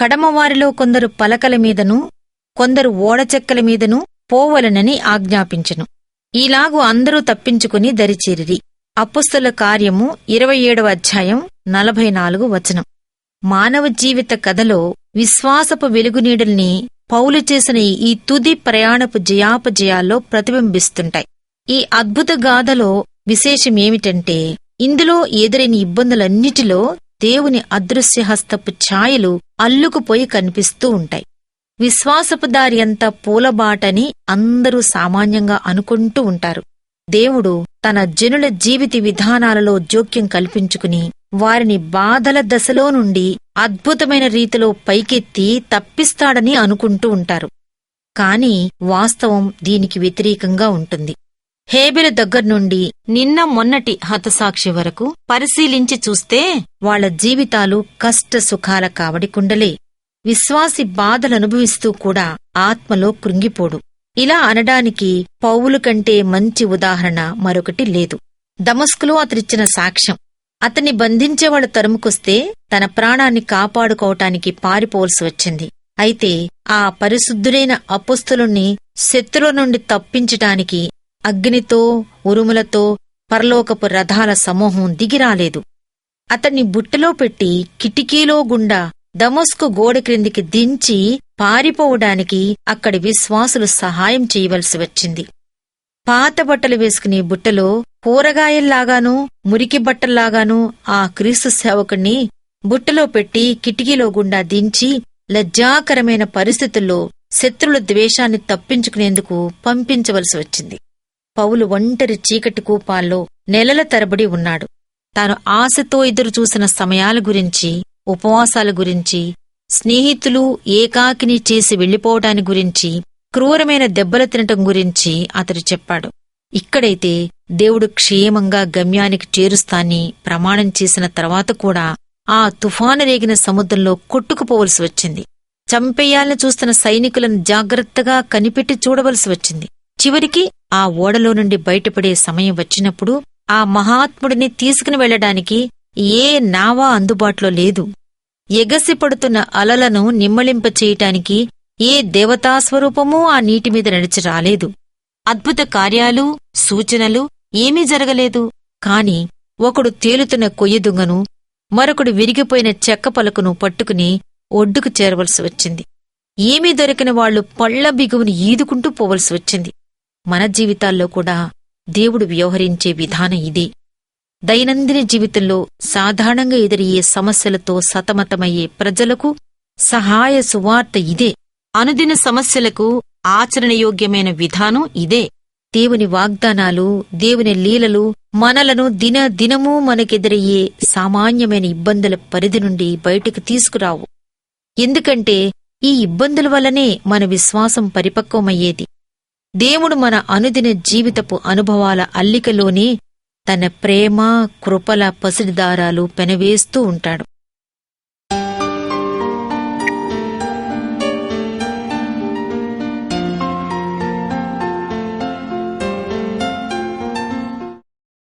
కడమవారిలో కొందరు పలకల మీదను కొందరు ఓడచెక్కల మీదను పోవలనని ఆజ్ఞాపించెను. ఈలాగు అందరూ తప్పించుకుని దరిచేరిరి. అపుస్తల కార్యము ఇరవై ఏడవ అధ్యాయం నలభై నాలుగు వచనం. మానవ జీవిత కథలో విశ్వాసపు వెలుగునీడల్ని పౌలు చేసిన ఈ తుది ప్రయాణపు జయాపజయాల్లో ప్రతిబింబిస్తుంటాయి. ఈ అద్భుత గాథలో విశేషమేమిటంటే ఇందులో ఎదురైన ఇబ్బందులన్నిటిలో దేవుని అదృశ్యహస్తపు ఛాయలు అల్లుకుపోయి కనిపిస్తూ ఉంటాయి. విశ్వాసపు దారి పూలబాటని అందరూ సామాన్యంగా అనుకుంటూ ఉంటారు. దేవుడు తన జనుల జీవిత విధానాలలో జోక్యం కల్పించుకుని వారిని బాధల దశలో నుండి అద్భుతమైన రీతిలో పైకెత్తి తప్పిస్తాడని అనుకుంటూ ఉంటారు. కాని వాస్తవం దీనికి వ్యతిరేకంగా ఉంటుంది. హేబెల దగ్గర్నుండి నిన్న మొన్నటి హతసాక్షి వరకు పరిశీలించి చూస్తే వాళ్ళ జీవితాలు కష్ట సుఖాల కావడికుండలే విశ్వాసి బాధలనుభవిస్తూ కూడా ఆత్మలో కృంగిపోడు. ఇలా అనడానికి పౌలు కంటే మంచి ఉదాహరణ మరొకటి లేదు. దమస్కులో అతనిచ్చిన సాక్ష్యం. అతన్ని బంధించేవాళ్ళు తరుముకొస్తే తన ప్రాణాన్ని కాపాడుకోవటానికి పారిపోవలసి వచ్చింది. అయితే ఆ పరిశుద్ధుడైన అపుస్తులుణ్ణి శత్రుల నుండి తప్పించటానికి అగ్నితో ఉరుములతో పరలోకపు రథాల సమూహం దిగిరాలేదు. అతన్ని బుట్టలో పెట్టి కిటికీలో గుండా దమస్కు గోడ క్రిందికి దించి పారిపోవడానికి అక్కడి విశ్వాసులు సహాయం చేయవలసి వచ్చింది. పాత బట్టలు వేసుకునే బుట్టలో కూరగాయల్లాగానూ మురికి బట్టల్లాగానూ ఆ క్రీస్తు సేవకుణ్ణి బుట్టలో పెట్టి కిటికీలో గుండా దించి లజ్జాకరమైన పరిస్థితుల్లో శత్రుల ద్వేషాన్ని తప్పించుకునేందుకు పంపించవలసి వచ్చింది. పౌలు ఒంటరి చీకటి కూపాల్లో నెలల తరబడి ఉన్నాడు. తాను ఆశతో ఎదురు చూసిన సమయాల గురించి ఉపవాసాల గురించి స్నేహితులు ఏకాకిని చేసి వెళ్ళిపోవటాని గురించి క్రూరమైన దెబ్బలు తినటం గురించి అతడు చెప్పాడు. ఇక్కడైతే దేవుడు క్షేమంగా గమ్యానికి చేరుస్తాన్ని ప్రమాణం చేసిన తర్వాత కూడా ఆ తుఫాను రేగిన సముద్రంలో కొట్టుకుపోవలసి వచ్చింది. చంపేయాలని చూస్తున్న సైనికులను జాగ్రత్తగా కనిపెట్టి చూడవలసి వచ్చింది. చివరికి ఆ ఓడలో నుండి బయటపడే సమయం వచ్చినప్పుడు ఆ మహాత్ముడిని తీసుకుని వెళ్ళడానికి ఏ నావా అందుబాటులో లేదు. ఎగసిపడుతున్న అలలను నిమ్మళింపచేయటానికి ఏ దేవతాస్వరూపమూ ఆ నీటి మీద నడిచి రాలేదు. అద్భుత కార్యాలు సూచనలు ఏమీ జరగలేదు. కాని ఒకడు తేలుతున్న కొయ్యదుంగను మరొకడు విరిగిపోయిన చెక్క పలుకును పట్టుకుని ఒడ్డుకు చేరవలసి వచ్చింది. ఏమీ దొరికిన వాళ్ళు పళ్ళ బిగువుని ఈదుకుంటూ పోవలసి వచ్చింది. మన జీవితాల్లో కూడా దేవుడు వ్యవహరించే విధానం ఇదే. దైనందిన జీవితంలో సాధారణంగా ఎదురయ్యే సమస్యలతో సతమతమయ్యే ప్రజలకు సహాయ సువార్త ఇదే. అనుదిన సమస్యలకు ఆచరణయోగ్యమైన విధానం ఇదే. దేవుని వాగ్దానాలు దేవుని లీలలు మనలను దినదినమూ మనకెదురయ్యే సామాన్యమైన ఇబ్బందుల పరిధి నుండి బయటకు తీసుకురావు. ఎందుకంటే ఈ ఇబ్బందుల వల్లనే మన విశ్వాసం పరిపక్వమయ్యేది. దేవుడు మన అనుదిన జీవితపు అనుభవాల అల్లికలోనే తన ప్రేమ కృపల పసిడిదారాలు పెనవేస్తూ ఉంటాడు.